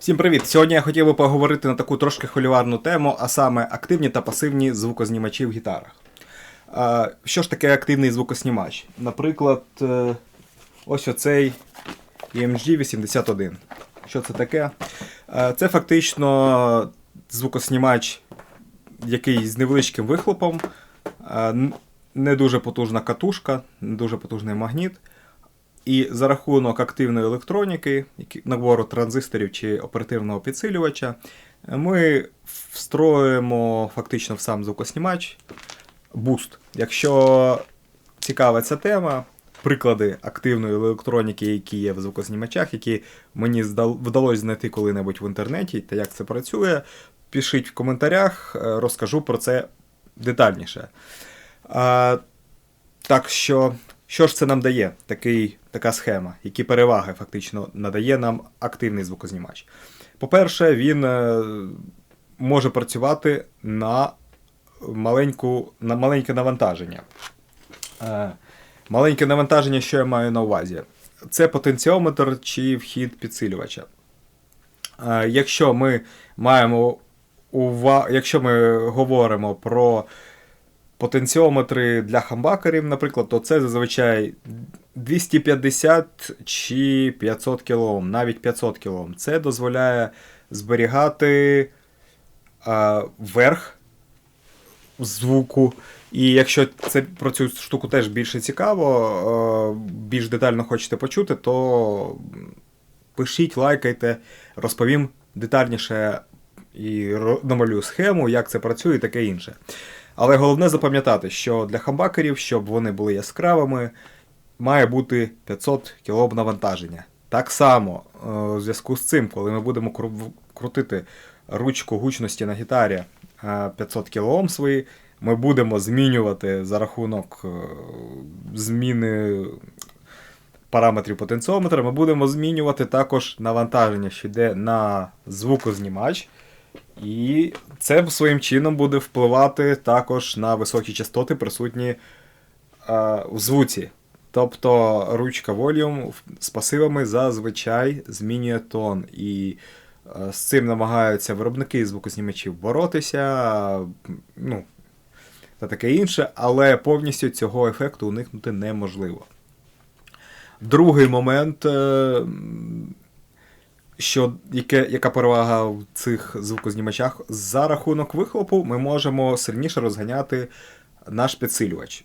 Всім привіт! Сьогодні я хотів би поговорити на таку трошки холіварну тему, а саме активні та пасивні звукознімачі в гітарах. Що ж таке активний звукоснімач? Наприклад, е, ось оцей EMG 81. Що це таке? Е, Це фактично звукоснімач, який з невеличким вихлопом, е, не дуже потужна катушка, не дуже потужний магніт. І за рахунок активної електроніки, набору транзисторів чи оперативного підсилювача, ми встроїмо фактично в сам звукоснімач буст. Якщо цікава ця тема, приклади активної електроніки, які є в звукознімачах, які мені вдалося знайти коли-небудь в інтернеті, та як це працює, пишіть в коментарях, е, розкажу про це детальніше. А, так що, що ж це нам дає, такий, така схема? Які переваги фактично надає нам активний звукознімач? По-перше, він е, може працювати на, маленьку, на маленьке навантаження. Е, маленьке навантаження, що я маю на увазі? Це потенціометр чи вхід підсилювача. Е, Якщо ми маємо ува... якщо ми говоримо про потенціометри для хамбакерів, наприклад, то це зазвичай 250 чи 500 кОм, навіть 500 кОм. Це дозволяє зберігати а, верх звуку. І якщо це про цю штуку теж більше цікаво, більш детально хочете почути, то пишіть, лайкайте, розповім детальніше і намалюю схему, як це працює і таке інше. Але головне запам'ятати, що для хамбакерів, щоб вони були яскравими, має бути 500 кОм навантаження. Так само, е, у зв'язку з цим, коли ми будемо крутити ручку гучності на гітарі е, 500 кОм свої, ми будемо змінювати за рахунок е, зміни параметрів потенціометра, ми будемо змінювати також навантаження, що йде на звукознімач. І це своїм чином буде впливати також на високі частоти, присутні е, в звуці. Тобто ручка Volume з пасивами зазвичай змінює тон. І е, з цим намагаються виробники звукознімачів боротися, ну, та таке інше, але повністю цього ефекту уникнути неможливо. Другий момент, е, що, яке, яка перевага в цих звукознімачах, за рахунок вихлопу ми можемо сильніше розганяти наш підсилювач.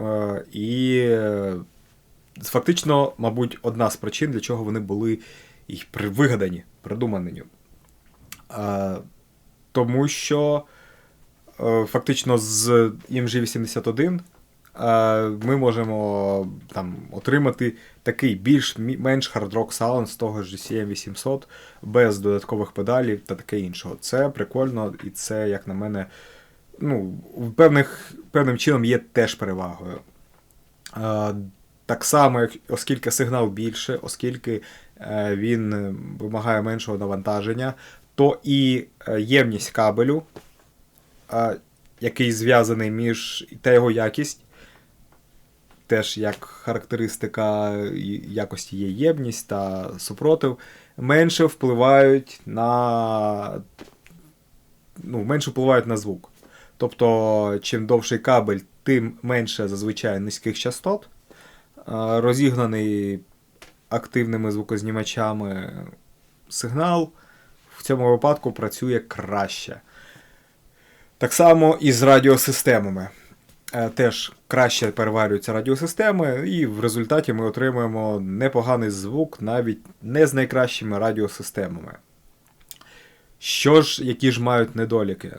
Е, І е, фактично, мабуть, одна з причин, для чого вони були і вигадані, придумані. Е, Тому що фактично з EMG 81 е, ми можемо там, отримати такий більш-менш хард-рок саунд з того ж GCM 800 без додаткових педалів та таке іншого. Це прикольно, і це, як на мене, ну, певних, певним чином є теж перевагою. Е, Так само, оскільки сигнал більше, оскільки е, він е, вимагає меншого навантаження, то і е, ємність кабелю, е, який зв'язаний між та його якість, теж як характеристика якості є ємність та супротив, менше впливають на. Ну, менше впливають на звук. Тобто, чим довший кабель, тим менше зазвичай низьких частот. Розігнаний активними звукознімачами сигнал в цьому випадку працює краще. Так само і з радіосистемами. Е, Теж краще переварюються радіосистеми, і в результаті ми отримуємо непоганий звук навіть не з найкращими радіосистемами. Що ж, які ж мають недоліки?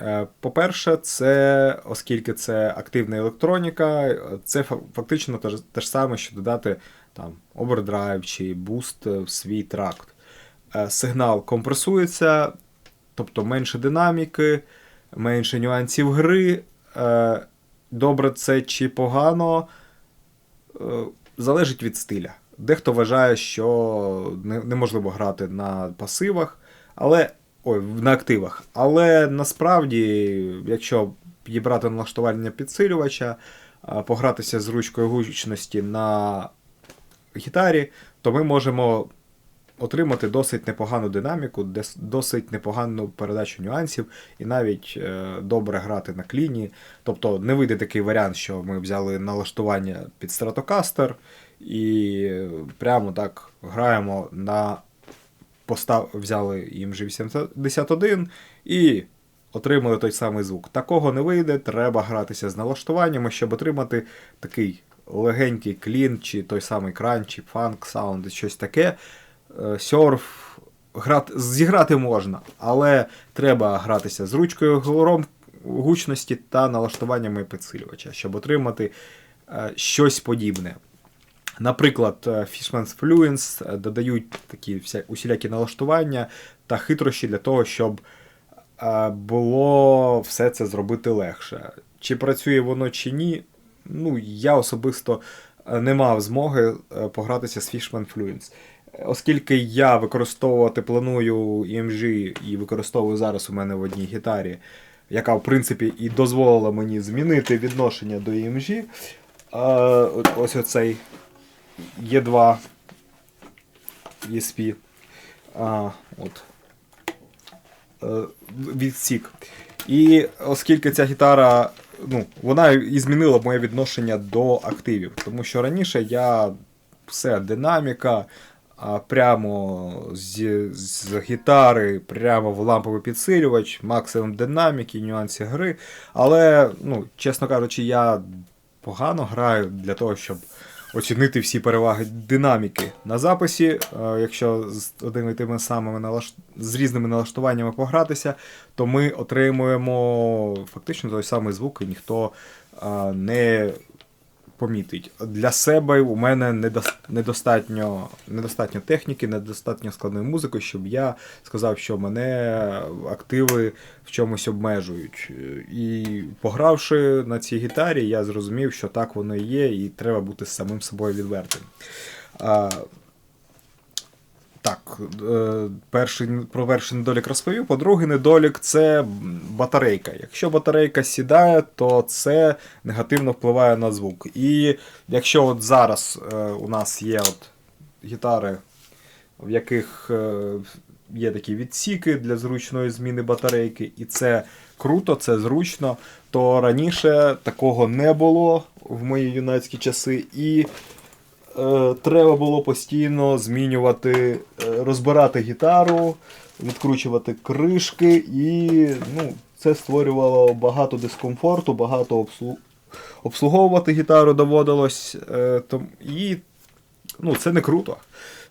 Е, По-перше, це, оскільки це активна електроніка, це фактично те ж, те ж саме, що додати там, овердрайв чи буст в свій тракт. Е, Сигнал компресується, тобто менше динаміки, менше нюансів гри. Е, Добре це чи погано, е, залежить від стиля. Дехто вважає, що неможливо грати на пасивах, але ой, на активах. Але насправді, якщо підібрати налаштування підсилювача, погратися з ручкою гучності на гітарі, то ми можемо отримати досить непогану динаміку, досить непогану передачу нюансів і навіть е, добре грати на кліні. Тобто не вийде такий варіант, що ми взяли налаштування під Stratocaster і прямо так граємо на постав... взяли EMG 81 і отримали той самий звук. Такого не вийде, треба гратися з налаштуваннями, щоб отримати такий легенький клін, чи той самий кран, чи фанк, саунд, щось таке. Е, Серф грати, зіграти можна, але треба гратися з ручкою говором гучності та налаштуваннями підсилювача, щоб отримати е, щось подібне. Наприклад, е, Fishman's Fluence додають такі вся, усілякі налаштування та хитрощі для того, щоб було все це зробити легше. Чи працює воно чи ні, ну, я особисто не мав змоги погратися з Fishman Fluence. Е, Оскільки я використовувати планую EMG і використовую зараз у мене в одній гітарі, яка в принципі і дозволила мені змінити відношення до EMG. е, Ось оцей Є2 ESP. А, от. Е, Відсік. І оскільки ця гітара, ну, вона і змінила моє відношення до активів. Тому що раніше я все, динаміка, а прямо з, з гітари, прямо в ламповий підсилювач, максимум динаміки, нюанси гри. Але, ну, чесно кажучи, я погано граю для того, щоб оцінити всі переваги динаміки на записі. Е, Якщо з одними тими самими налаш... з різними налаштуваннями погратися, то ми отримуємо фактично той самий звук, і ніхто е, не помітить. Для себе у мене недостатньо, недостатньо техніки, недостатньо складної музики, щоб я сказав, що мене активи в чомусь обмежують. І погравши на цій гітарі, я зрозумів, що так воно і є, і треба бути самим собою відвертим. Так, е, перший, про перший недолік розповів. По-другий недолік це батарейка. Якщо батарейка сідає, то це негативно впливає на звук. І якщо от зараз е, у нас є от гітари, в яких е, є такі відсіки для зручної зміни батарейки, і це круто, це зручно, то раніше такого не було в мої юнацькі часи. І е, треба було постійно змінювати, е, розбирати гітару, відкручувати кришки, і ну, це створювало багато дискомфорту, багато обслу... обслуговувати гітару доводилось. Е, то... І ну, це не круто.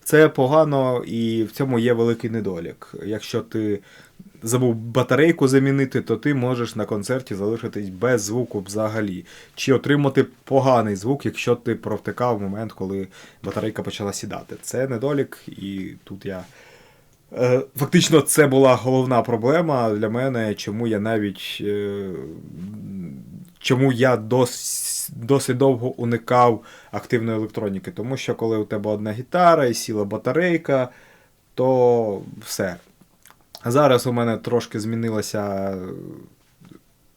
Це погано і в цьому є великий недолік. Якщо ти забув батарейку замінити, то ти можеш на концерті залишитись без звуку взагалі. Чи отримати поганий звук, якщо ти провтикав момент, коли батарейка почала сідати. Це недолік, і тут я. Е, Фактично, це була головна проблема для мене, чому я навіть. Е, Чому я дос, досить довго уникав активної електроніки. Тому що коли у тебе одна гітара і сіла батарейка, то все. Зараз у мене трошки змінилася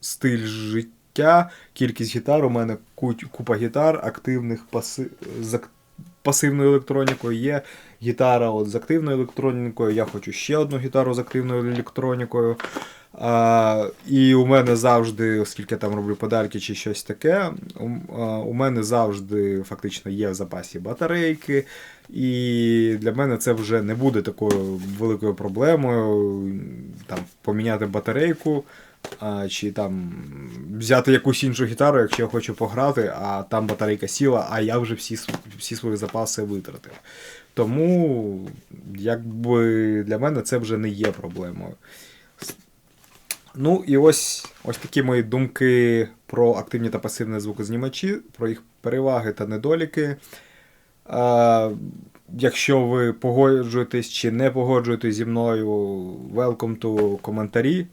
стиль життя, кількість гітар. У мене купа гітар, активних паси... з пасивною електронікою. Є гітара от з активною електронікою. Я хочу ще одну гітару з активною електронікою. А, і у мене завжди, оскільки я там роблю педальки чи щось таке, у, а, у мене завжди фактично є в запасі батарейки. І для мене це вже не буде такою великою проблемою. Там, поміняти батарейку, чи там взяти якусь іншу гітару, якщо я хочу пограти, а там батарейка сіла, а я вже всі, всі свої запаси витратив. Тому, якби для мене це вже не є проблемою. Ну і ось, ось такі мої думки про активні та пасивні звукознімачі, про їх переваги та недоліки. А, якщо ви погоджуєтесь чи не погоджуєтесь зі мною, welcome to коментарі.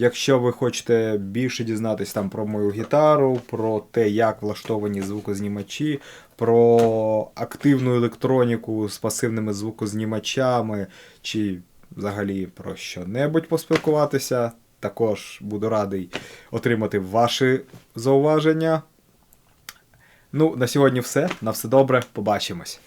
Якщо ви хочете більше дізнатись там про мою гітару, про те, як влаштовані звукознімачі, про активну електроніку з пасивними звукознімачами, чи взагалі про що-небудь поспілкуватися, також буду радий отримати ваші зауваження. Ну, на сьогодні все. На все добре. Побачимось.